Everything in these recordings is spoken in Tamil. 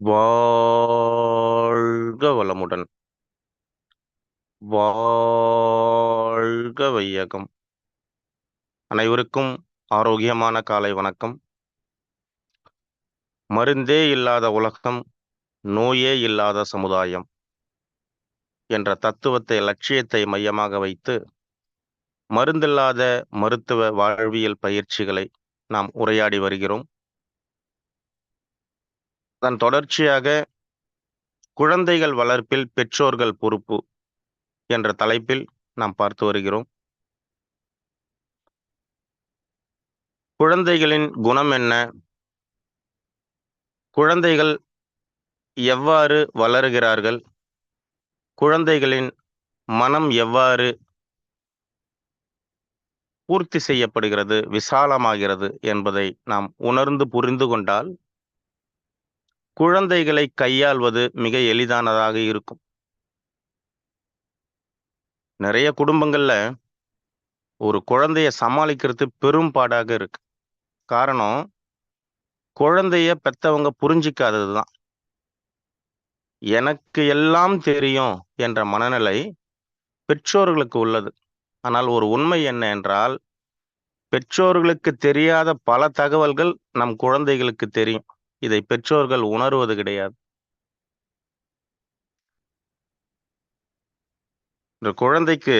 வாழ்க வளமுடன். வாழ்க வையகம். அனைவருக்கும் ஆரோக்கியமான காலை வணக்கம். மருந்தே இல்லாத உலகம் நோயே இல்லாத சமுதாயம் என்ற தத்துவத்தை லட்சியத்தை மையமாக வைத்து மருந்தில்லாத மருத்துவ வாழ்வியல் பயிற்சிகளை நாம் உரையாடி வருகிறோம். அதன் தொடர்ச்சியாக குழந்தைகள் வளர்ப்பில் பெற்றோர்கள் பொறுப்பு என்ற தலைப்பில் நாம் பார்த்து வருகிறோம். குழந்தைகளின் குணம் என்ன? குழந்தைகள் எவ்வாறு வளருகிறார்கள்? குழந்தைகளின் மனம் எவ்வாறு பூர்த்தி செய்யப்படுகிறது விசாலமாகிறது என்பதை நாம் உணர்ந்து புரிந்து கொண்டால் குழந்தைகளை கையாள்வது மிக எளிதானதாக இருக்கும். நிறைய குடும்பங்கள்ல ஒரு குழந்தைய சமாளிக்கிறது பெரும் பாடாக இருக்கு. காரணம் குழந்தைய பெத்தவங்க புரிஞ்சிக்காதது தான். எனக்கு எல்லாம் தெரியும் என்ற மனநிலை பெற்றோர்களுக்கு உள்ளது. ஆனால் ஒரு உண்மை என்ன என்றால் பெற்றோர்களுக்கு தெரியாத பல தகவல்கள் நம் குழந்தைகளுக்கு தெரியும். இதை பெற்றோர்கள் உணர்வது கிடையாது. இந்த குழந்தைக்கு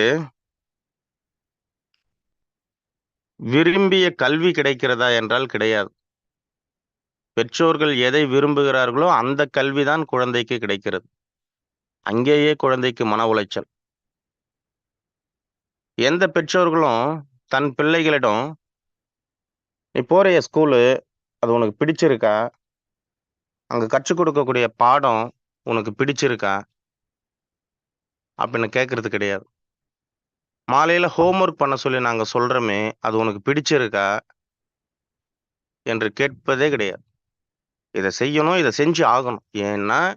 விரும்பிய கல்வி கிடைக்கிறதா என்றால் கிடையாது. பெற்றோர்கள் எதை விரும்புகிறார்களோ அந்த கல்விதான் குழந்தைக்கு கிடைக்கிறது. அங்கேயே குழந்தைக்கு மன உளைச்சல். எந்த பெற்றோர்களும் தன் பிள்ளைகளிடம் நீ போறிய ஸ்கூலு? அது உனக்கு பிடிச்சிருக்கா? அங்கே கற்றுக் கொடுக்கக்கூடிய பாடம் உனக்கு பிடிச்சிருக்கா? அப்படின்னு கேட்கறது கிடையாது. மாலையில் ஹோம்ஒர்க் பண்ண சொல்லி நாங்கள் சொல்கிறோமே அது உனக்கு பிடிச்சிருக்கா? என்று கேட்பதே கிடையாது. இதை செய்யணும் இதை செஞ்சு ஆகணும். ஏன்னா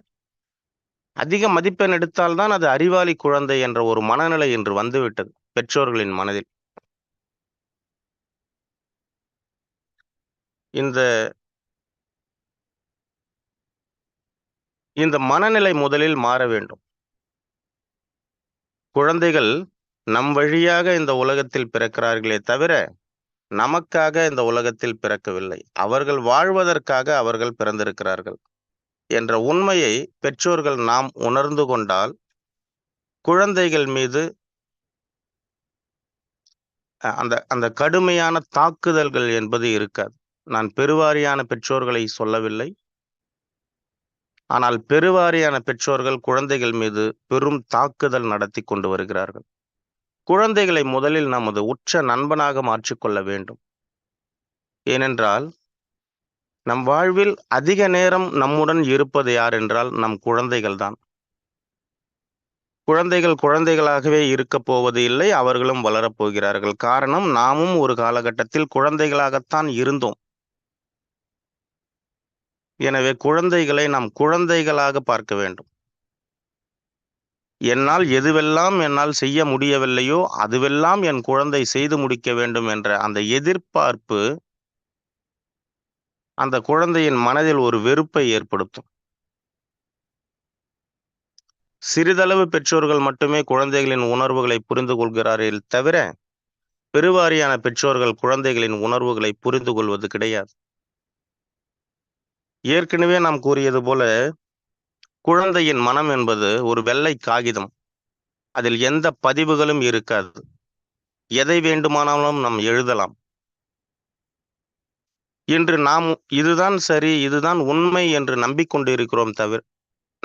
அதிக மதிப்பெண் எடுத்தால்தான் அது அறிவாளி குழந்தை என்ற ஒரு மனநிலை இன்று வந்துவிட்டது பெற்றோர்களின் மனதில். இந்த இந்த மனநிலை முதலில் மாற வேண்டும். குழந்தைகள் நம் வழியாக இந்த உலகத்தில் பிறக்கிறார்களே தவிர நமக்காக இந்த உலகத்தில் பிறக்கவில்லை. அவர்கள் வாழ்வதற்காக அவர்கள் பிறந்திருக்கிறார்கள் என்ற உண்மையை பெற்றோர்கள் நாம் உணர்ந்து கொண்டால் குழந்தைகள் மீது அந்த அந்த கடுமையான தாக்குதல்கள் என்பது இருக்காது. நான் பெருவாரியான பெற்றோர்களை சொல்லவில்லை. ஆனால் பெருவாரியான பெற்றோர்கள் குழந்தைகள் மீது பெரும் தாக்குதல் நடத்தி கொண்டு வருகிறார்கள். குழந்தைகளை முதலில் நமது உற்ற நண்பனாக மாற்றிக்கொள்ள வேண்டும். ஏனென்றால் நம் வாழ்வில் அதிக நேரம் நம்முடன் இருப்பது யார் என்றால் நம் குழந்தைகள் தான். குழந்தைகள் குழந்தைகளாகவே இருக்க போவது இல்லை அவர்களும் வளரப்போகிறார்கள் காரணம் நாமும் ஒரு காலகட்டத்தில் குழந்தைகளாகத்தான் இருந்தோம். எனவே குழந்தைகளை நாம் குழந்தைகளாக பார்க்க வேண்டும். என்னால் எதுவெல்லாம் என்னால் செய்ய முடியவில்லையோ அதுவெல்லாம் என் குழந்தை செய்து முடிக்க வேண்டும் என்ற அந்த எதிர்பார்ப்பு அந்த குழந்தையின் மனதில் ஒரு வெறுப்பை ஏற்படுத்தும். சிறிதளவு பெற்றோர்கள் மட்டுமே குழந்தைகளின் உணர்வுகளை புரிந்து கொள்கிறார்கள் தவிர பெருவாரியான பெற்றோர்கள் குழந்தைகளின் உணர்வுகளை புரிந்து கொள்வது கிடையாது. ஏற்கனவே நாம் கூறியது போல குழந்தையின் மனம் என்பது ஒரு வெள்ளை காகிதம். அதில் எந்த பதிவுகளும் இருக்காது. எதை வேண்டுமானாலும் நாம் எழுதலாம். இன்று நாம் இதுதான் சரி இதுதான் உண்மை என்று நம்பிக்கொண்டிருக்கிறோம் தவிர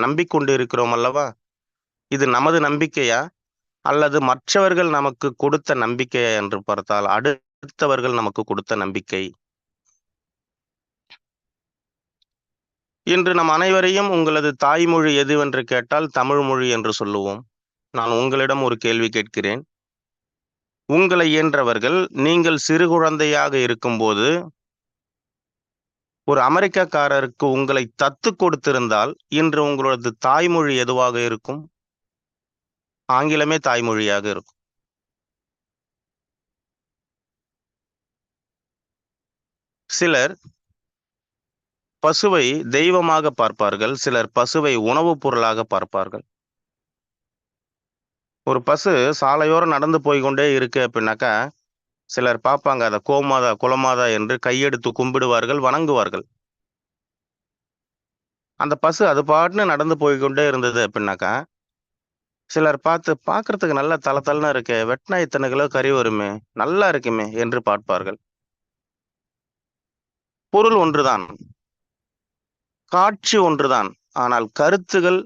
நம்பிக்கொண்டிருக்கிறோம் அல்லவா? இது நமது நம்பிக்கையா? அல்லது மற்றவர்கள் நமக்கு கொடுத்த நம்பிக்கையா என்று பார்த்தால் அடுத்தவர்கள் நமக்கு கொடுத்த நம்பிக்கை? இன்று நம் அனைவரையும் உங்களது தாய்மொழி எதுவென்று கேட்டால் தமிழ் மொழி என்று சொல்லுவோம். நான் உங்களிடம் ஒரு கேள்வி கேட்கிறேன். உங்களை இயன்றவர்கள் நீங்கள் சிறு குழந்தையாக இருக்கும்போது ஒரு அமெரிக்கக்காரருக்கு உங்களை தத்து கொடுத்திருந்தால் இன்று உங்களது தாய்மொழி எதுவாக இருக்கும்? ஆங்கிலமே தாய்மொழியாக இருக்கும். சிலர் பசுவை தெய்வமாக பார்ப்பார்கள் சிலர் பசுவை உணவுப் பொருளாக பார்ப்பார்கள். ஒரு பசு சாலையோரம் நடந்து போய்கொண்டே இருக்கு அப்படின்னாக்கா சிலர் பார்ப்பாங்க அதை கோமாதா குலமாதா என்று கையெடுத்து கும்பிடுவார்கள் வணங்குவார்கள். அந்த பசு அது பாட்டுன்னு நடந்து போய்கொண்டே இருந்தது அப்படின்னாக்கா சிலர் பார்த்து பார்க்கறதுக்கு நல்ல தல தலன்னு இருக்கே வெட்டினா இத்தனை கிலோ கறி வருமே நல்லா இருக்குமே என்று பார்ப்பார்கள். பொருள் ஒன்றுதான். காட்சி ஒன்றுதான். ஆனால் கருத்துகள்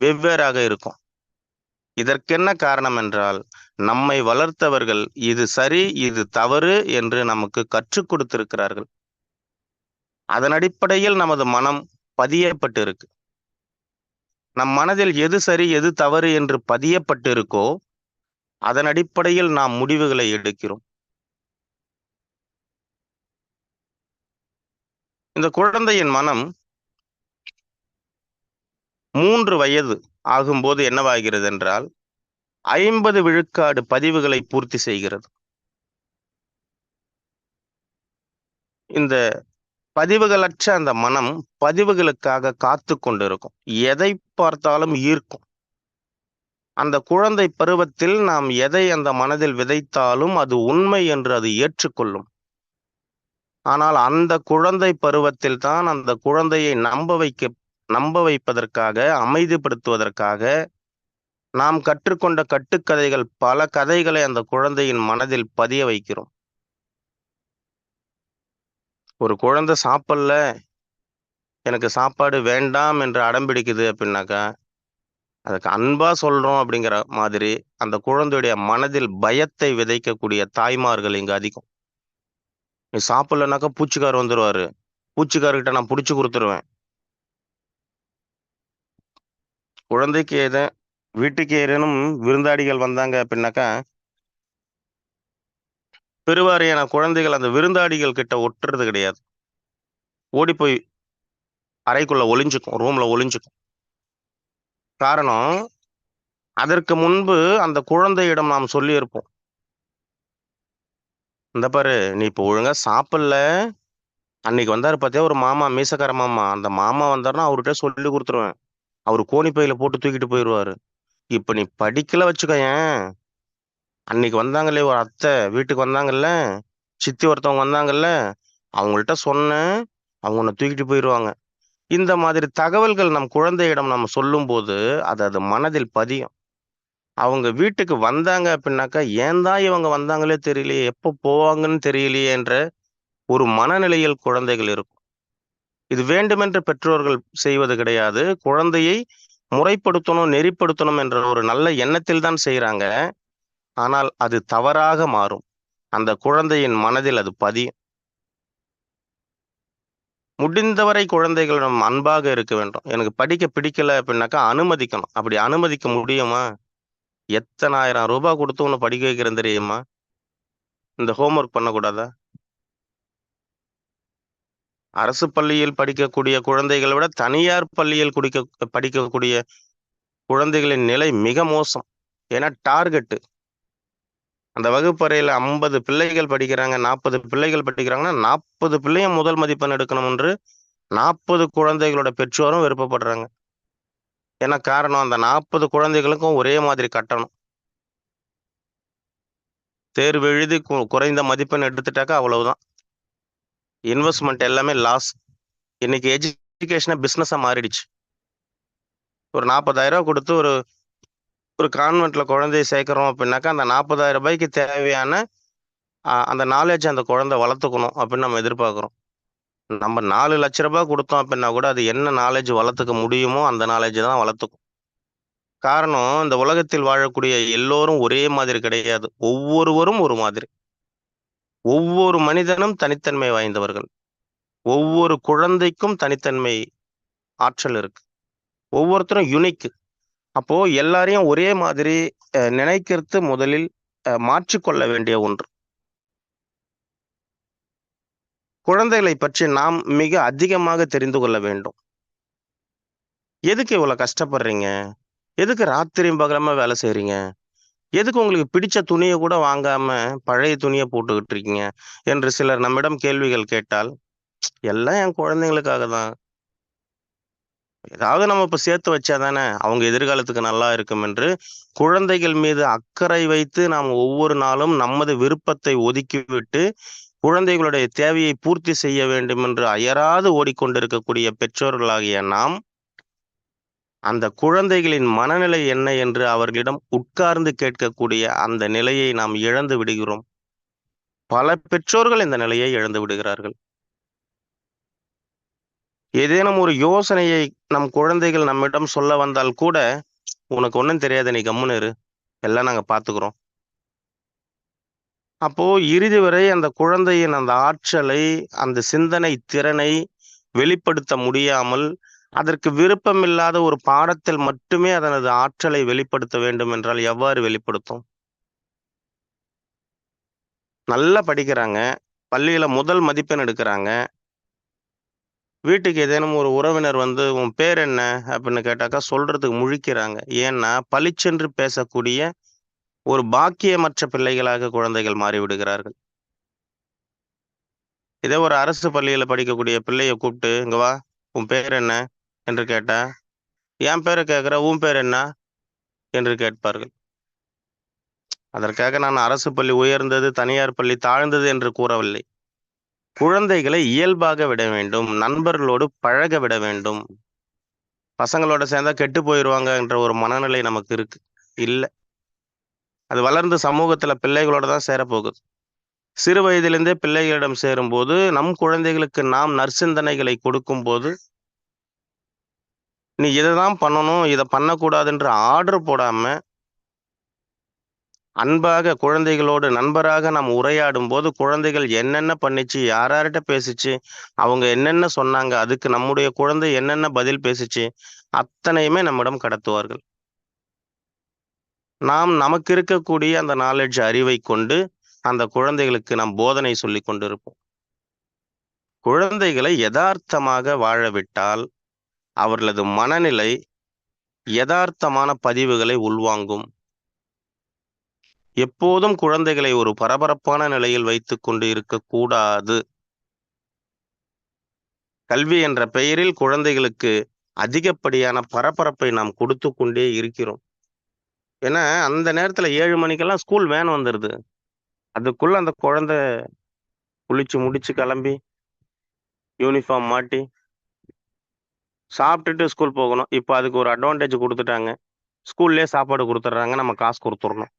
வெவ்வேறாக இருக்கும். இதற்கென்ன காரணம் என்றால் நம்மை வளர்த்தவர்கள் இது சரி இது தவறு என்று நமக்கு கற்றுக் கொடுத்திருக்கிறார்கள். அதன் அடிப்படையில் நமது மனம் பதியப்பட்டு இருக்கு நம் மனதில் எது சரி எது தவறு என்று பதியப்பட்டு இருக்கோ அதன் அடிப்படையில் நாம் முடிவுகளை எடுக்கிறோம். இந்த குழந்தையின் மனம் மூன்று வயது ஆகும்போது என்னவாகிறது என்றால் ஐம்பது விழுக்காடு பதிவுகளை பூர்த்தி செய்கிறது. இந்த பதிவுகளற்ற அந்த மனம் பதிவுகளுக்காக காத்து கொண்டிருக்கும். எதை பார்த்தாலும் ஈர்க்கும். அந்த குழந்தை பருவத்தில் நாம் எதை அந்த மனதில் விதைத்தாலும் அது உண்மை என்று அது ஏற்றுக்கொள்ளும். ஆனால் அந்த குழந்தை பருவத்தில் தான் அந்த குழந்தையை நம்ப வைக்க நம்ப வைப்பதற்காக அமைதிப்படுத்துவதற்காக நாம் கற்றுக்கொண்ட கட்டுக்கதைகள் பல கதைகளை அந்த குழந்தையின் மனதில் பதிய வைக்கிறோம். ஒரு குழந்தை சாப்பிடல எனக்கு சாப்பாடு வேண்டாம் என்று அடம்பிடிக்குது அப்படின்னாக்கா அதுக்கு அன்பா சொல்றோம் அப்படிங்கிற மாதிரி அந்த குழந்தையுடைய மனதில் பயத்தை விதைக்கக்கூடிய தாய்மார்கள் இங்க அதிகம். நீ சாப்பிடலனாக்கா பூச்சிக்கார் வந்துடுவார் பூச்சிக்கார்கிட்ட நான் பிடிச்சி கொடுத்துருவேன். குழந்தைக்கு ஏதே வீட்டுக்கு ஏதேனும் விருந்தாடிகள் வந்தாங்க அப்படின்னாக்கா பெருவாரியான குழந்தைகள் அந்த விருந்தாடிகள் கிட்ட ஒட்டுறது கிடையாது. ஓடி போய் அறைக்குள்ள ஒளிஞ்சுக்கும் ரூம்ல ஒளிஞ்சுக்கும். காரணம் அதற்கு முன்பு அந்த குழந்தையிடம் நாம் சொல்லியிருப்போம். இந்த பாரு நீ இப்போ ஒழுங்கா சாப்பிடல. அன்னைக்கு வந்தாரு பார்த்தியா ஒரு மாமா மீசக்கார மாமா. அந்த மாமா வந்தாருன்னா அவர்கிட்ட சொல்லி கொடுத்துருவேன். அவர் கோணி பையில போட்டு தூக்கிட்டு போயிடுவாரு இப்ப நீ படிக்கல வச்சுக்கோயேன். அன்னைக்கு வந்தாங்களே ஒரு அத்தை வீட்டுக்கு வந்தாங்கல்ல? சித்தி ஒருத்தவங்க வந்தாங்கல்ல? அவங்கள்ட்ட சொன்னேன். அவங்க உன்னை தூக்கிட்டு போயிடுவாங்க இந்த மாதிரி தகவல்கள் நம் குழந்தையிடம் நம்ம சொல்லும்போது அது அது மனதில் பதியும். அவங்க வீட்டுக்கு வந்தாங்க அப்படின்னாக்கா ஏன் தான் இவங்க வந்தாங்களே தெரியலையே? எப்போ போவாங்கன்னு தெரியலையே என்ற ஒரு மனநிலையில் குழந்தைகள் இருக்கும். இது வேண்டுமென்று பெற்றோர்கள் செய்வது கிடையாது. குழந்தையை முறைப்படுத்தணும் நெறிப்படுத்தணும் என்ற ஒரு நல்ல எண்ணத்தில் தான் செய்கிறாங்க ஆனால் அது தவறாக மாறும். அந்த குழந்தையின் மனதில் அது பதியும் முடிந்தவரை குழந்தைகளிடம் அன்பாக இருக்க வேண்டும். எனக்கு படிக்க பிடிக்கல அப்படின்னாக்கா அனுமதிக்கணும். அப்படி அனுமதிக்க முடியுமா? எத்தனாயிரம் ரூபாய் கொடுத்து உன்னை படிக்க வைக்கிறேன் தெரியுமா? இந்த ஹோம்ஒர்க் பண்ணக்கூடாதா? அரசு பள்ளியில் படிக்கக்கூடிய குழந்தைகளை விட தனியார் பள்ளியில் குடிக்க படிக்கக்கூடிய குழந்தைகளின் நிலை மிக மோசம். ஏன்னா டார்கெட்டு. அந்த வகுப்பறையில் ஐம்பது பிள்ளைகள் படிக்கிறாங்க நாற்பது பிள்ளைகள் படிக்கிறாங்கன்னா நாற்பது பிள்ளையும் முதல் மதிப்பெண் எடுக்கணும் என்று நாற்பது குழந்தைகளோட பெற்றோரும் விருப்பப்படுறாங்க. ஏன்னா காரணம் அந்த நாற்பது குழந்தைகளுக்கும் ஒரே மாதிரி கட்டணும். தேர்வு எழுதி குறைந்த மதிப்பெண் எடுத்துட்டாக்கா அவ்வளவுதான். இன்வெஸ்ட்மெண்ட் எல்லாமே லாஸ் இன்னைக்கு எஜுகேஷனை பிஸ்னஸாக மாறிடுச்சு. ஒரு நாற்பதாயிரம் ரூபாய் கொடுத்து ஒரு ஒரு கான்வென்ட்ல குழந்தைய சேர்க்குறோம் அப்படின்னாக்கா அந்த நாற்பதாயிரம் ரூபாய்க்கு தேவையான அந்த நாலேஜ் அந்த குழந்தை வளர்த்துக்கணும் அப்படின்னு நம்ம எதிர்பார்க்குறோம். நம்ம நாலு லட்ச ரூபாய் கொடுத்தோம் அப்படின்னா கூட அது என்ன நாலேஜ் வளர்த்துக்க முடியுமோ அந்த நாலேஜ் தான் வளர்த்துக்கும். காரணம் இந்த உலகத்தில் வாழக்கூடிய எல்லோரும் ஒரே மாதிரி கிடையாது. ஒவ்வொருவரும் ஒரு மாதிரி. ஒவ்வொரு மனிதனும் தனித்தன்மை வாய்ந்தவர்கள். ஒவ்வொரு குழந்தைக்கும் தனித்தன்மை ஆற்றல் இருக்கு. ஒவ்வொருத்தரும் யுனிக் அப்போ எல்லாரையும் ஒரே மாதிரி அஹ், நினைக்கிறது முதலில் அஹ், மாற்றிக்கொள்ள வேண்டிய ஒன்று. குழந்தைகளை பற்றி நாம் மிக அதிகமாக தெரிந்து கொள்ள வேண்டும். எதுக்கு இவ்வளோ கஷ்டப்படுறீங்க? எதுக்கு ராத்திரியும் பகலமாக வேலை செய்கிறீங்க எதுக்கு உங்களுக்கு பிடிச்ச துணியை கூட வாங்காம பழைய துணியை போட்டுக்கிட்டு இருக்கீங்க என்று சிலர் நம்மிடம் கேள்விகள் கேட்டால் எல்லாம் என் குழந்தைங்களுக்காக தான். ஏதாவது நம்ம இப்போ சேர்த்து வச்சா தானே, அவங்க எதிர்காலத்துக்கு நல்லா இருக்கும் என்று, குழந்தைகள் மீது அக்கறை வைத்து நாம் ஒவ்வொரு நாளும் நமது விருப்பத்தை ஒதுக்கிவிட்டு, குழந்தைகளுடைய தேவையை பூர்த்தி செய்ய வேண்டும் என்று அயராது ஓடிக்கொண்டிருக்கக்கூடிய பெற்றோர்களாகிய நாம் அந்த குழந்தைகளின் மனநிலை என்ன என்று அவர்களிடம் உட்கார்ந்து கேட்கக்கூடிய அந்த நிலையை நாம் இழந்து விடுகிறோம். பல பெற்றோர்கள் இந்த நிலையை இழந்து விடுகிறார்கள். ஏதேனும் ஒரு யோசனையை நம் குழந்தைகள் நம்மிடம் சொல்ல வந்தால் கூட, "உனக்கு ஒன்றும் தெரியாது. நீ கம்முனு இரு. எல்லாம் நாங்க பார்த்துக்கிறோம்." அப்போ இறுதி வரை அந்த குழந்தையின் அந்த ஆற்றலை, அந்த சிந்தனை திறனை வெளிப்படுத்த முடியாமல், அதற்கு விருப்பமில்லாத ஒரு பாடத்தில் மட்டுமே அதனது ஆற்றலை வெளிப்படுத்த வேண்டும் என்றால் எவ்வாறு வெளிப்படுத்தும்? நல்லா படிக்கிறாங்க. பள்ளியில முதல் மதிப்பெண் எடுக்கிறாங்க வீட்டுக்கு ஏதேனும் ஒரு உறவினர் வந்து, "உன் பேர் என்ன?" அப்படின்னு கேட்டாக்கா சொல்றதுக்கு முழிக்கிறாங்க. ஏன்னா, பளிச்சென்று பேசக்கூடிய ஒரு பாக்கியமற்ற பிள்ளைகளாக குழந்தைகள் மாறிவிடுகிறார்கள். இதே ஒரு அரசு பள்ளியில படிக்கக்கூடிய பிள்ளைய கூப்பிட்டு, "இங்க வா. உன் பேர் என்ன?" என்று கேட்டா, "என் பேர கேட்குற உன் பேர் என்ன?" என்று கேட்பார்கள். அதற்காக நான் அரசு பள்ளி உயர்ந்தது, தனியார் பள்ளி தாழ்ந்தது என்று கூறவில்லை. குழந்தைகளை இயல்பாக விட வேண்டும். நண்பர்களோடு பழக விட வேண்டும். பசங்களோட சேர்ந்தா கெட்டு போயிடுவாங்க என்ற ஒரு மனநிலை நமக்கு இருக்கு. இல்ல. அது வளர்ந்து சமூகத்துல பிள்ளைகளோட தான் சேரப்போகுது. சிறு வயதிலிருந்தே பிள்ளைகளிடம் சேரும்போது, நம் குழந்தைகளுக்கு நாம் நற்சிந்தனைகளை கொடுக்கும்போது நீ இதை தான் பண்ணணும், இதை பண்ணக்கூடாதுன்ற ஆர்டர் போடாம அன்பாக குழந்தைகளோடு நண்பராக நாம் உரையாடும் போது குழந்தைகள் என்னென்ன பண்ணிச்சு யார் பேசிச்சு அவங்க என்னென்ன சொன்னாங்க, அதுக்கு நம்முடைய குழந்தை என்னென்ன பதில் பேசிச்சு அத்தனையுமே நம்மிடம் கடத்துவார்கள். நாம் நமக்கு இருக்கக்கூடிய அந்த நாலெட்ஜ் அறிவைக் கொண்டு, அந்த குழந்தைகளுக்கு நாம் போதனை சொல்லி கொண்டிருப்போம். குழந்தைகளை யதார்த்தமாக வாழவிட்டால் அவர்களது மனநிலை யதார்த்தமான பதிவுகளை உள்வாங்கும். எப்போதும் குழந்தைகளை ஒரு பரபரப்பான நிலையில் வைத்து கொண்டு இருக்கக்கூடாது. கல்வி என்ற பெயரில் குழந்தைகளுக்கு அதிகப்படியான பரபரப்பை நாம் கொடுத்து கொண்டே இருக்கிறோம். ஏன்னா, அந்த நேரத்துல ஏழு மணிக்கெல்லாம் ஸ்கூல் வேன் வந்துருது. அதுக்குள்ள அந்த குழந்தை குளிச்சு முடிச்சு கிளம்பி யூனிஃபார்ம் மாட்டி சாப்பிட்டுட்டு ஸ்கூல் போகணும். இப்போ அதுக்கு ஒரு அட்வான்டேஜ் குடுத்துட்டாங்க. ஸ்கூல்லயே சாப்பாடு கொடுத்துட்றாங்க நம்ம காசு குடுத்துறணும்.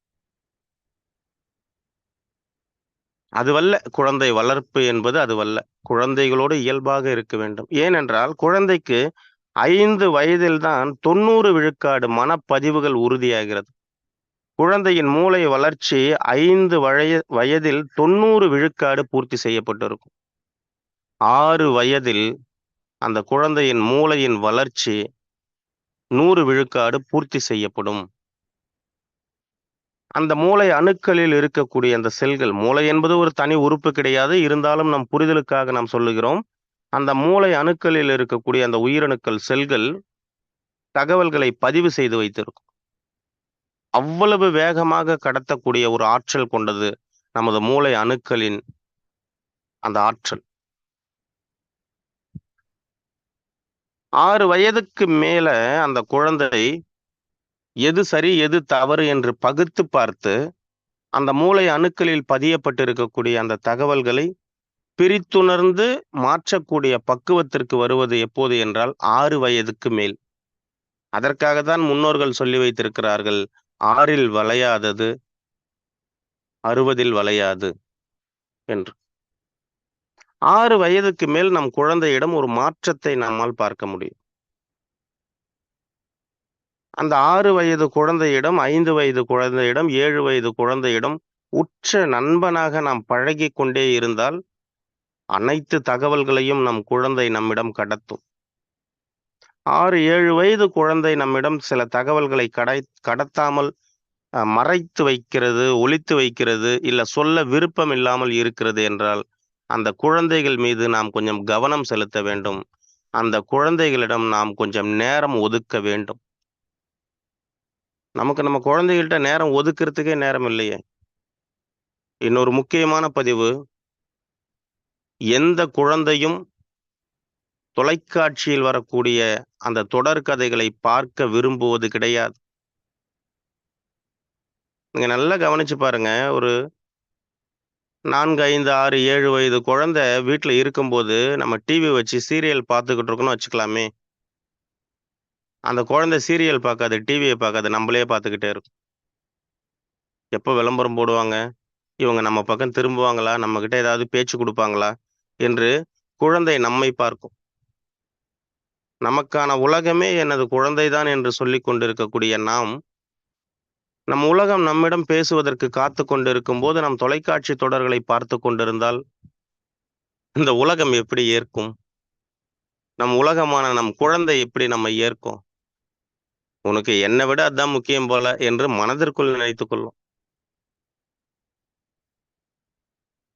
அதுவல்ல குழந்தை வளர்ப்பு என்பது அதுவல்ல. குழந்தைகளோடு இயல்பாக இருக்க வேண்டும். ஏனென்றால், குழந்தைக்கு ஐந்து வயதில் தான் 90 விழுக்காடு மனப்பதிவுகள் உறுதியாகிறது. குழந்தையின் மூளை வளர்ச்சி ஐந்து வய வயதில் 90 விழுக்காடு பூர்த்தி செய்யப்பட்டிருக்கும். ஆறு வயதில் அந்த குழந்தையின் மூளையின் வளர்ச்சி நூறு விழுக்காடு பூர்த்தி செய்யப்படும். அந்த மூளை அணுக்களில் இருக்கக்கூடிய அந்த செல்கள் மூளை என்பது ஒரு தனி உறுப்பு கிடையாது. இருந்தாலும் நம் புரிதலுக்காக நாம் சொல்லுகிறோம். அந்த மூளை அணுக்களில் இருக்கக்கூடிய அந்த உயிரணுக்கள் செல்கள் தகவல்களை பதிவு செய்து வைத்திருக்கும். அவ்வளவு வேகமாக கடத்தக்கூடிய ஒரு ஆற்றல் கொண்டது நமது மூளை அணுக்களின் அந்த ஆற்றல். ஆறு வயதுக்கு மேல அந்த குழந்தை எது சரி, எது தவறு என்று பகுத்து பார்த்து, அந்த மூளை அணுக்களில் பதியப்பட்டிருக்கக்கூடிய அந்த தகவல்களை பிரித்துணர்ந்து மாற்றக்கூடிய பக்குவத்திற்கு வருவது எப்போது என்றால் ஆறு வயதுக்கு மேல். அதற்காக தான் முன்னோர்கள் சொல்லி வைத்திருக்கிறார்கள். ஆறில் வளையாதது, 60ல் வளையாது" என்று. ஆறு வயதுக்கு மேல் நம் குழந்தையிடம் ஒரு மாற்றத்தை நம்மால் பார்க்க முடியும். அந்த ஆறு வயது குழந்தையிடம், ஐந்து வயது குழந்தையிடம், ஏழு வயது குழந்தையிடம் உற்ற நண்பனாக நாம் பழகி கொண்டே இருந்தால், அனைத்து தகவல்களையும் நம் குழந்தை நம்மிடம் கடத்தும். 6, 7 வயது குழந்தை நம்மிடம் சில தகவல்களை கடை கடத்தாமல் மறைத்து வைக்கிறது, ஒழித்து வைக்கிறது, இல்லை சொல்ல விருப்பம் இல்லாமல் இருக்கிறது என்றால், அந்த குழந்தைகள் மீது நாம் கொஞ்சம் கவனம் செலுத்த வேண்டும். அந்த குழந்தைகளிடம் நாம் கொஞ்சம் நேரம் ஒதுக்க வேண்டும். நமக்கு நம்ம குழந்தைகள்கிட்ட நேரம் ஒதுக்குறதுக்கே நேரம் இல்லையே! இன்னொரு முக்கியமான பதிவு. எந்த குழந்தையும் தொலைக்காட்சியில் வரக்கூடிய அந்த தொடர் கதைகளை பார்க்க விரும்புவது கிடையாது. நீங்க நல்லா கவனிச்சு பாருங்க. ஒரு 4, 5, 6, 7 வயது குழந்தை வீட்டில் இருக்கும்போது, நம்ம டிவி வச்சு சீரியல் பார்த்துக்கிட்டு இருக்கோம்னு வச்சுக்கலாமே. அந்த குழந்தை சீரியல் பார்க்காது, டிவியை பார்க்காது. நம்மளே பார்த்துக்கிட்டே இருக்கும். எப்போ விளம்பரம் போடுவாங்க? இவங்க நம்ம பக்கம் திரும்புவாங்களா? நம்மக்கிட்ட ஏதாவது பேச்சு கொடுப்பாங்களா என்று குழந்தை நம்மை பார்க்கும். நமக்கான உலகமே எனது குழந்தைதான் என்று சொல்லி கொண்டிருக்கக்கூடிய நாம், நம் உலகம் நம்மிடம் பேசுவதற்கு காத்து கொண்டிருக்கும் போது நம் தொலைக்காட்சி தொடர்களை பார்த்து கொண்டிருந்தால், இந்த உலகம் எப்படி ஏற்கும்? நம் உலகமான நம் குழந்தை எப்படி நம்ம ஏற்கும்? உனக்கு என்னை விட அதான் முக்கியம் போல என்று மனதிற்குள் நினைத்துக் கொள்ளும்.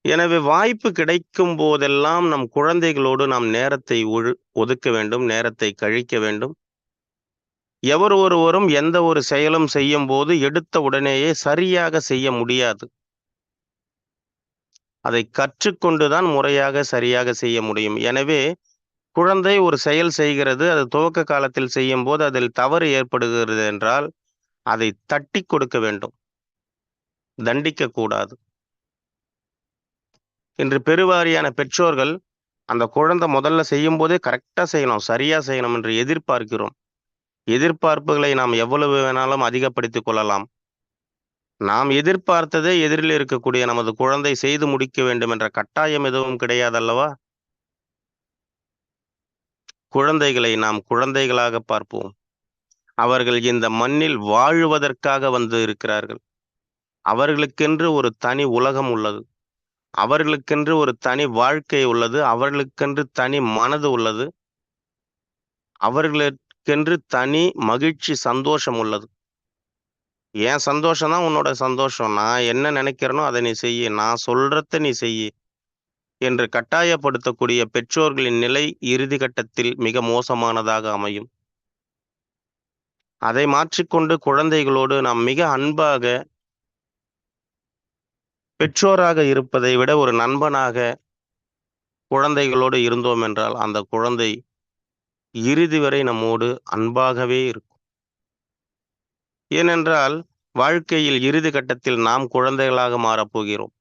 எனவே வாய்ப்பு கிடைக்கும் போதெல்லாம் நம் குழந்தைகளோடு நாம் நேரத்தை ஒழு ஒதுக்க வேண்டும், நேரத்தை கழிக்க வேண்டும். எவர் ஒருவரும் எந்த ஒரு செயலும் செய்யும் போது எடுத்த உடனேயே சரியாக செய்ய முடியாது. அதை கற்றுக்கொண்டு தான் முறையாக, சரியாக செய்ய முடியும். எனவே, குழந்தை ஒரு செயல் செய்கிறது. அது துவக்க காலத்தில் செய்யும் போது அதில் தவறு ஏற்படுகிறது என்றால், அதை தட்டி கொடுக்க வேண்டும். தண்டிக்க கூடாது. இன்று பெருவாரியான பெற்றோர்கள், அந்த குழந்தை முதல்ல செய்யும் போதே கரெக்டாக செய்யணும், சரியாக செய்யணும் என்று எதிர்பார்க்கிறோம். எதிர்பார்ப்புகளை நாம் எவ்வளவு வேணாலும் அதிகப்படுத்திக் கொள்ளலாம். நாம் எதிர்பார்த்ததை எதிரில் இருக்கக்கூடிய நமது குழந்தை செய்து முடிக்க வேண்டும் என்ற கட்டாயம் எதுவும் கிடையாதல்லவா? குழந்தைகளை நாம் குழந்தைகளாக பார்ப்போம். அவர்கள் இந்த மண்ணில் வாழுவதற்காக வந்து இருக்கிறார்கள். அவர்களுக்கென்று ஒரு தனி உலகம் உள்ளது. அவர்களுக்கென்று ஒரு தனி வாழ்க்கை உள்ளது. அவர்களுக்கென்று தனி மனது உள்ளது. உனக்கென்று தனி மகிழ்ச்சி, சந்தோஷம் உள்ளது. என் சந்தோஷம் தான் உன்னோட சந்தோஷம். நான் என்ன நினைக்கிறேனோ அதை நீ செய்ய நான் சொல்றத நீ செய்ய என்று கட்டாயப்படுத்தக்கூடிய பெற்றோர்களின் நிலை இறுதி கட்டத்தில் மிக மோசமானதாக அமையும். அதை மாற்றிக்கொண்டு குழந்தைகளோடு நாம் மிக அன்பாக பெற்றோராக இருப்பதை விட ஒரு நண்பனாக குழந்தைகளோடு இருந்தோம் என்றால், அந்த குழந்தை இறுதி வரை நம்மோடு அன்பாகவே இருக்கும். ஏனென்றால், வாழ்க்கையில் இறுதி கட்டத்தில் நாம் குழந்தைகளாக மாறப்போகிறோம்.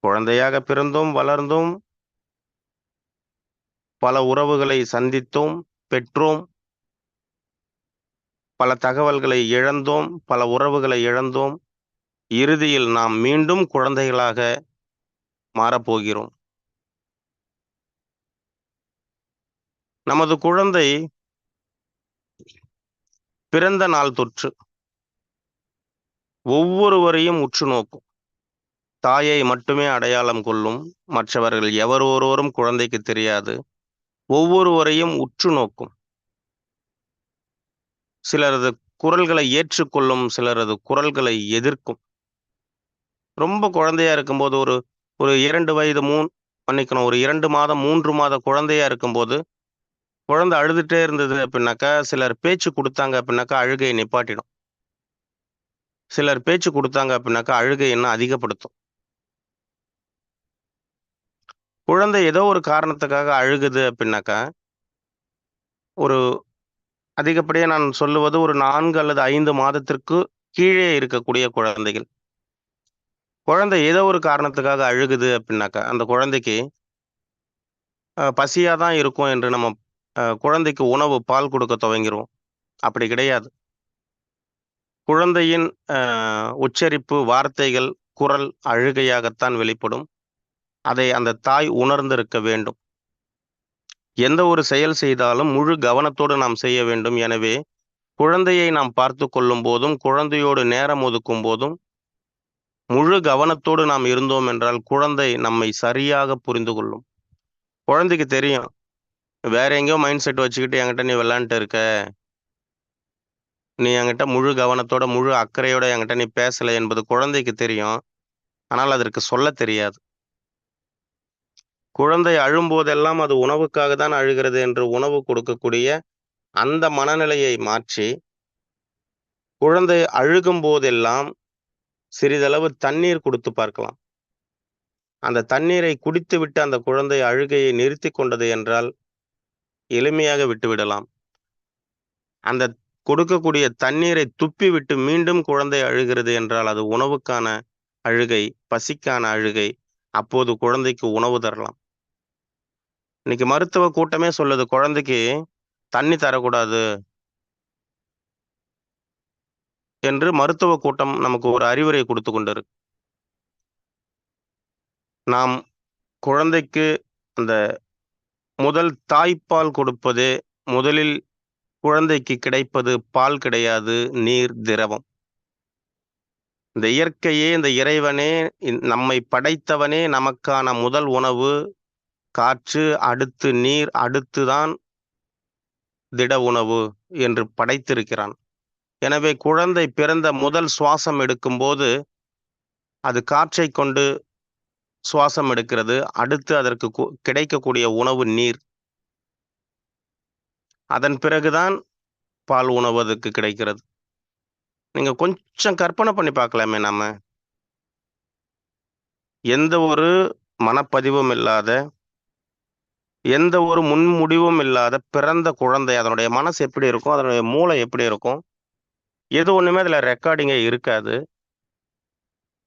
குழந்தையாக பிறந்தோம், வளர்ந்தோம். பல உறவுகளை சந்தித்தோம், பெற்றோம். பல தகவல்களை இழந்தோம், பல உறவுகளை இழந்தோம். இறுதியில் நாம் மீண்டும் குழந்தைகளாக மாறப்போகிறோம். நமது குழந்தை பிறந்த நாள் தொற்று ஒவ்வொருவரையும் உற்று நோக்கும். தாயை மட்டுமே அடையாளம் கொள்ளும். மற்றவர்கள் எவர் ஒருவரும் குழந்தைக்கு தெரியாது. ஒவ்வொருவரையும் உற்று நோக்கும். சிலரது குரல்களை ஏற்றுக்கொள்ளும், சிலரது குரல்களை எதிர்க்கும். ரொம்ப குழந்தையா இருக்கும்போது ஒரு ஒரு இரண்டு வயது மூணு மன்னிக்கணும். ஒரு இரண்டு மாதம், மூன்று மாத குழந்தையா இருக்கும்போது, குழந்தை அழுதுட்டே இருந்தது அப்படின்னாக்கா சிலர் பேச்சு கொடுத்தாங்க அப்படின்னாக்கா அழுகையை நிப்பாட்டிடும். சிலர் பேச்சு கொடுத்தாங்க அப்படின்னாக்கா அழுகை இன்னும் அதிகப்படுத்தும். குழந்தை ஏதோ ஒரு காரணத்துக்காக அழுகுது அப்படின்னாக்கா ஒரு அதிகப்படியா நான் சொல்லுவது ஒரு நான்கு அல்லது ஐந்து மாதத்திற்கு கீழே இருக்கக்கூடிய குழந்தைகள். குழந்தை ஏதோ ஒரு காரணத்துக்காக அழுகுது அப்படின்னாக்கா அந்த குழந்தைக்கு பசியாக தான் இருக்கும் என்று நம்ம குழந்தைக்கு உணவு, பால் கொடுக்க துவங்கிரும் அப்படி கிடையாது. குழந்தையின் உச்சரிப்பு, வார்த்தைகள், குரல் அழுகையாகத்தான் வெளிப்படும். அதை அந்த தாய் உணர்ந்திருக்க வேண்டும். எந்த ஒரு செயல் செய்தாலும் முழு கவனத்தோடு நாம் செய்ய வேண்டும். எனவே, குழந்தையை நாம் பார்த்து கொள்ளும் போதும் குழந்தையோடு நேரம் ஒதுக்கும் போதும் முழு கவனத்தோடு நாம் இருந்தோம் என்றால், குழந்தை நம்மை சரியாக புரிந்து கொள்ளும். குழந்தைக்கு தெரியும். வேற எங்கேயோ மைண்ட் செட் வச்சுக்கிட்டு என்கிட்ட நீ விளாண்டுட்டு இருக்க. நீ என்கிட்ட முழு கவனத்தோட, முழு அக்கறையோட என்கிட்ட நீ பேசல என்பது குழந்தைக்கு தெரியும். ஆனால் அதற்கு சொல்லத் தெரியாது. குழந்தை அழும்போதெல்லாம் அது உணவுக்காக தான் அழுகிறது என்று உணவு கொடுக்கக்கூடிய அந்த மனநிலையை மாற்றி, குழந்தை அழுகும் போதெல்லாம் சிறிதளவு தண்ணீர் கொடுத்து பார்க்கலாம். அந்த தண்ணீரை குடித்துவிட்டு அந்த குழந்தை அழுகையை நிறுத்தி கொண்டது என்றால், எளிமையாக விட்டுவிடலாம். அந்த கொடுக்கக்கூடிய தண்ணீரை துப்பி விட்டு மீண்டும் குழந்தை அழுகிறது என்றால் அது உணவுக்கான அழுகை பசிக்கான அழுகை அப்போது குழந்தைக்கு உணவு தரலாம். இன்னைக்கு மருத்துவ கூட்டமே சொல்லுது குழந்தைக்கு தண்ணி தரக்கூடாது என்று மருத்துவ கூட்டம் நமக்கு ஒரு அறிவுரை கொடுத்து கொண்டிருக்கு. நாம் குழந்தைக்கு அந்த முதல் தாய்ப்பால் கொடுப்பது முதலில் குழந்தைக்கு கிடைப்பது பால் கிடையாது நீர் திரவம். இந்த இயற்கையே இந்த இறைவனே நம்மை படைத்தவனே நமக்கான முதல் உணவு காற்று அடுத்து நீர் அடுத்துதான் திட உணவு என்று படைத்திருக்கிறான். எனவே குழந்தை பிறந்த முதல் சுவாசம் எடுக்கும்போது அது காற்றை கொண்டு சுவாசம் எடுக்கிறது அடுத்து அதற்கு கிடைக்கக்கூடிய உணவு நீர். அதன் பிறகுதான் பால் உணவு அதுக்கு கிடைக்கிறது. நீங்க கொஞ்சம் கற்பனை பண்ணி பார்க்கலாமே நாம. எந்த ஒரு மனப்பதிவும் இல்லாத எந்த ஒரு முன்முடிவும் இல்லாத பிறந்த குழந்தை அதனுடைய மனசு எப்படி இருக்கும் அதனுடைய மூளை எப்படி இருக்கும் எது ஒண்ணுமே அதுல ரெக்கார்டிங்கே இருக்காது.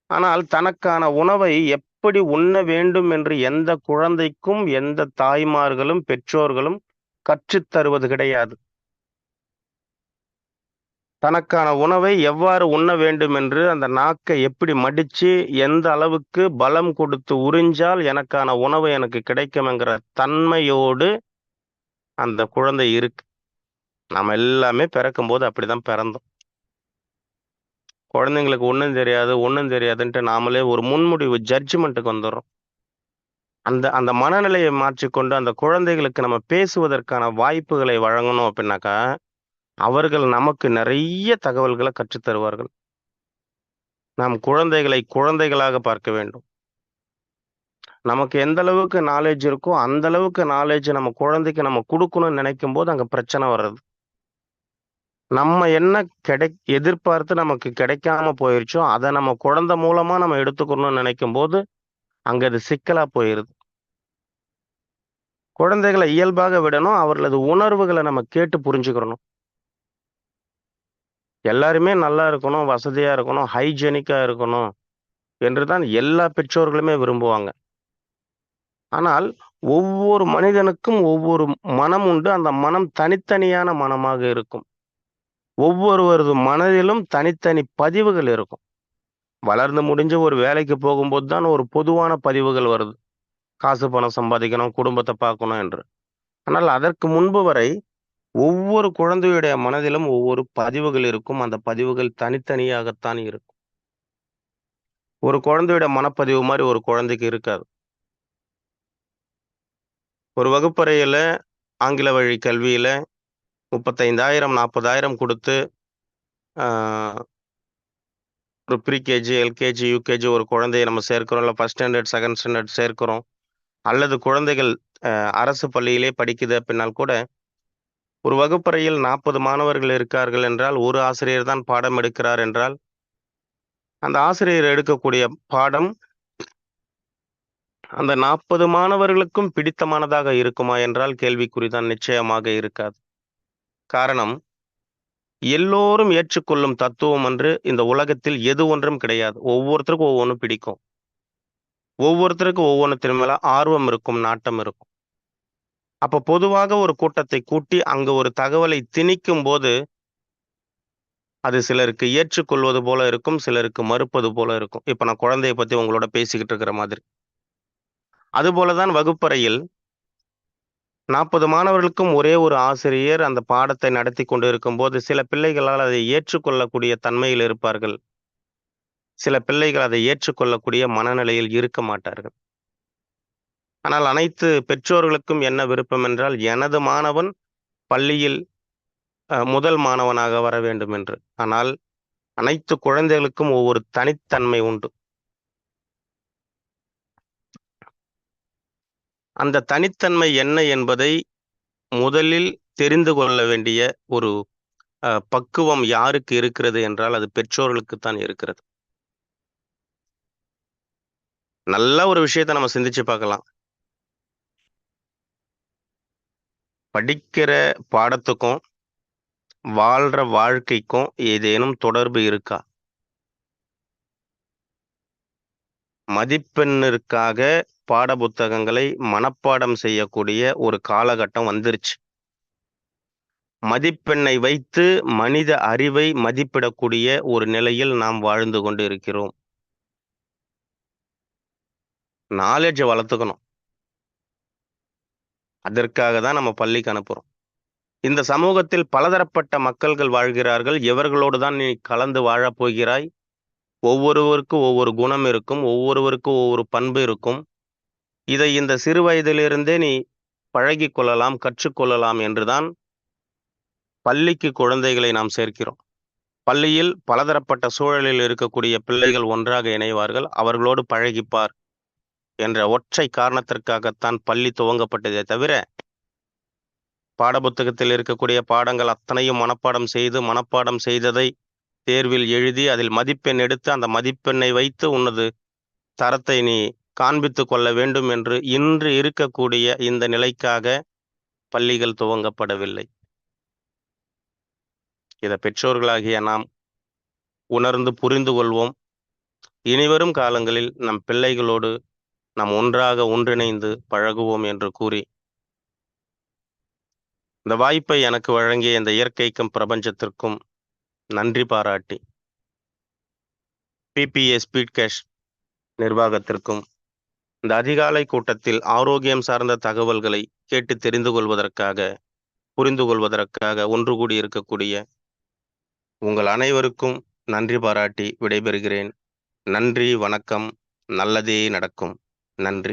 ஆனால் தனக்கான உணவை எப் எப்படி உண்ண வேண்டும் என்று எந்த குழந்தைக்கும் எந்த தாய்மார்களும் பெற்றோர்களும் கற்றுத்தருவது கிடையாது. தனக்கான உணவை எவ்வாறு உண்ண வேண்டும் என்று அந்த நாக்கை எப்படி மடிச்சு எந்த அளவுக்கு பலம் கொடுத்து உறிஞ்சால் எனக்கான உணவு எனக்கு கிடைக்கும்ங்கிற தன்மையோடு அந்த குழந்தை இருக்கு. நம்ம எல்லாமே பிறக்கும் போது அப்படிதான் பிறந்தோம். குழந்தைங்களுக்கு ஒன்றும் தெரியாது ஒன்றும் தெரியாதுன்ட்டு நாமளே ஒரு முன்முடிவு ஜட்ஜ்மெண்ட்டுக்கு வந்துடுறோம். அந்த அந்த மனநிலையை மாற்றிக்கொண்டு அந்த குழந்தைகளுக்கு நம்ம பேசுவதற்கான வாய்ப்புகளை வழங்கணும் அப்படின்னாக்கா அவர்கள் நமக்கு நிறைய தகவல்களை கற்றுத்தருவார்கள் நாம் குழந்தைகளை குழந்தைகளாக பார்க்க வேண்டும். நமக்கு எந்த அளவுக்கு நாலேஜ் இருக்கோ அந்த அளவுக்கு நாலேஜ் நம்ம குழந்தைக்கு நம்ம கொடுக்கணும்னு நினைக்கும் போது அங்கே பிரச்சனை வர்றது. நம்ம என்ன கிடை எதிர்பார்த்து நமக்கு கிடைக்காம போயிருச்சோ அதை நம்ம குழந்தை மூலமா நம்ம எடுத்துக்கணும்னு நினைக்கும் போது அங்க அது சிக்கலா போயிருது. குழந்தைகளை இயல்பாக விடணும் அவர்களது உணர்வுகளை நம்ம கேட்டு புரிஞ்சுக்கிறணும். எல்லாருமே நல்லா இருக்கணும் வசதியா இருக்கணும் ஹைஜெனிக்கா இருக்கணும் என்று தான் எல்லா பெற்றோர்களுமே விரும்புவாங்க. ஆனால் ஒவ்வொரு மனிதனுக்கும் ஒவ்வொரு மனம் உண்டு அந்த மனம் தனித்தனியான மனமாக இருக்கும். ஒவ்வொருவரது மனதிலும் தனித்தனி பதிவுகள் இருக்கும். வளர்ந்து முடிஞ்ச ஒரு வேலைக்கு போகும்போது தான் ஒரு பொதுவான பதிவுகள் வருது. காசு பணம் சம்பாதிக்கணும் குடும்பத்தை பார்க்கணும் என்று. ஆனால் அதற்கு முன்பு வரை ஒவ்வொரு குழந்தையுடைய மனதிலும் ஒவ்வொரு பதிவுகள் இருக்கும். அந்த பதிவுகள் தனித்தனியாகத்தான் இருக்கும். ஒரு குழந்தையுடைய மனப்பதிவு மாதிரி ஒரு குழந்தைக்கு இருக்காது. ஒரு வகுப்பறையில் ஆங்கில வழி கல்வியில முப்பத்தைந்தாயிரம் நாற்பதாயிரம் கொடுத்து ஒரு ப்ரீகேஜி எல்கேஜி யூகேஜி ஒரு குழந்தைய நம்ம சேர்க்கிறோம். இல்லை ஃபஸ்ட் ஸ்டாண்டர்ட் செகண்ட் ஸ்டாண்டர்ட் சேர்க்கிறோம். அல்லது குழந்தைகள் அரசு பள்ளியிலே படிக்குது அப்படின்னால் கூட ஒரு வகுப்பறையில் நாற்பது மாணவர்கள் இருக்கார்கள் என்றால் ஒரு ஆசிரியர் தான் பாடம் எடுக்கிறார் என்றால் அந்த ஆசிரியர் எடுக்கக்கூடிய பாடம் அந்த நாற்பது மாணவர்களுக்கும் பிடித்தமானதாக இருக்குமா என்றால் கேள்விக்குறிதான் நிச்சயமாக இருக்காது. காரணம் எல்லோரும் ஏற்றுக்கொள்ளும் தத்துவம் என்று இந்த உலகத்தில் எது ஒன்றும் கிடையாது. ஒவ்வொருத்தருக்கும் ஒவ்வொன்றும் பிடிக்கும். ஒவ்வொருத்தருக்கும் ஒவ்வொன்றத்தின் மேல ஆர்வம் இருக்கும் நாட்டம் இருக்கும். அப்ப பொதுவாக ஒரு கூட்டத்தை கூட்டி அங்கு ஒரு தகவலை திணிக்கும் போது அது சிலருக்கு ஏற்றுக்கொள்வது போல இருக்கும் சிலருக்கு மறுப்பது போல இருக்கும். இப்ப நான் குழந்தைய பத்தி உங்களோட பேசிக்கிட்டு இருக்கிற மாதிரி. அதுபோலதான் வகுப்பறையில் நாற்பது மாணவர்களுக்கும் ஒரே ஒரு ஆசிரியர் அந்த பாடத்தை நடத்தி கொண்டு இருக்கும்போது சில பிள்ளைகளால் அதை ஏற்றுக்கொள்ளக்கூடிய தன்மையில் இருப்பார்கள். சில பிள்ளைகள் அதை ஏற்றுக்கொள்ளக்கூடிய மனநிலையில் இருக்க மாட்டார்கள். ஆனால் அனைத்து பெற்றோர்களுக்கும் என்ன விருப்பம் என்றால் எனது மாணவன் பள்ளியில் முதல் மாணவனாக வர வேண்டும் என்று. ஆனால் அனைத்து குழந்தைகளுக்கும் ஒவ்வொரு தனித்தன்மை உண்டு. அந்த தனித்தன்மை என்ன என்பதை முதலில் தெரிந்து கொள்ள வேண்டிய ஒரு பக்குவம் யாருக்கு இருக்கிறது என்றால் அது பெற்றோர்களுக்குத்தான் இருக்கிறது. நல்ல ஒரு விஷயத்தை நம்ம சிந்திச்சு பார்க்கலாம். படிக்கிற பாடத்துக்கும் வாழ்ற வாழ்க்கைக்கும் ஏதேனும் தொடர்பு இருக்கா? மதிப்பெண்ணிற்காக பாட புத்தகங்களை மனப்பாடம் செய்யக்கூடிய ஒரு காலகட்டம் வந்துருச்சு. மதிப்பெண்ணை வைத்து மனித அறிவை மதிப்பிடக்கூடிய ஒரு நிலையில் நாம் வாழ்ந்து கொண்டு இருக்கிறோம். நாலேஜை வளர்த்துக்கணும். அதற்காக தான் நம்ம பள்ளிக்கு அனுப்புறோம். இந்த சமூகத்தில் பலதரப்பட்ட மக்கள்கள் வாழ்கிறார்கள். எவர்களோடு தான் நீ கலந்து வாழப் போகிறாய்? ஒவ்வொருவருக்கும் ஒவ்வொரு குணம் இருக்கும். ஒவ்வொருவருக்கும் ஒவ்வொரு பண்பு இருக்கும். இதை இந்த சிறு வயதிலிருந்தே நீ பழகி கொள்ளலாம் கற்றுக்கொள்ளலாம் என்றுதான் பள்ளிக்கு குழந்தைகளை நாம் சேர்க்கிறோம். பள்ளியில் பலதரப்பட்ட சூழலில் இருக்கக்கூடிய பிள்ளைகள் ஒன்றாக இணைவார்கள். அவர்களோடு பழகிப்பார் என்ற ஒற்றை காரணத்திற்காகத்தான் பள்ளி துவங்கப்பட்டதே தவிர பாடப்புத்தகத்தில் இருக்கக்கூடிய பாடங்கள் அத்தனையும் மனப்பாடம் செய்து மனப்பாடம் செய்ததை தேர்வில் எழுதி அதில் மதிப்பெண் எடுத்து அந்த மதிப்பெண்ணை வைத்து உனது தரத்தை நீ காண்பித்து கொள்ள வேண்டும் என்று இன்று இருக்கக்கூடிய இந்த நிலைக்காக பள்ளிகள் துவங்கப்படவில்லை. இதை பெற்றோர்களாகிய நாம் உணர்ந்து புரிந்து கொள்வோம். இனிவரும் காலங்களில் நம் பிள்ளைகளோடு நாம் ஒன்றாக ஒன்றிணைந்து பழகுவோம் என்று கூறி இந்த வாய்ப்பை எனக்கு வழங்கிய இந்த இயற்கைக்கும் பிரபஞ்சத்திற்கும் நன்றி பாராட்டி பிபிஏ ஸ்பீட் கேஷ் நிர்வாகத்திற்கும் இந்த அதிகாலை கூட்டத்தில் ஆரோக்கியம் சார்ந்த தகவல்களை கேட்டு தெரிந்து கொள்வதற்காக புரிந்து கொள்வதற்காக ஒன்று கூடி இருக்கக்கூடிய உங்கள் அனைவருக்கும் நன்றி பாராட்டி விடைபெறுகிறேன். நன்றி வணக்கம். நல்லதே நடக்கும். நன்றி.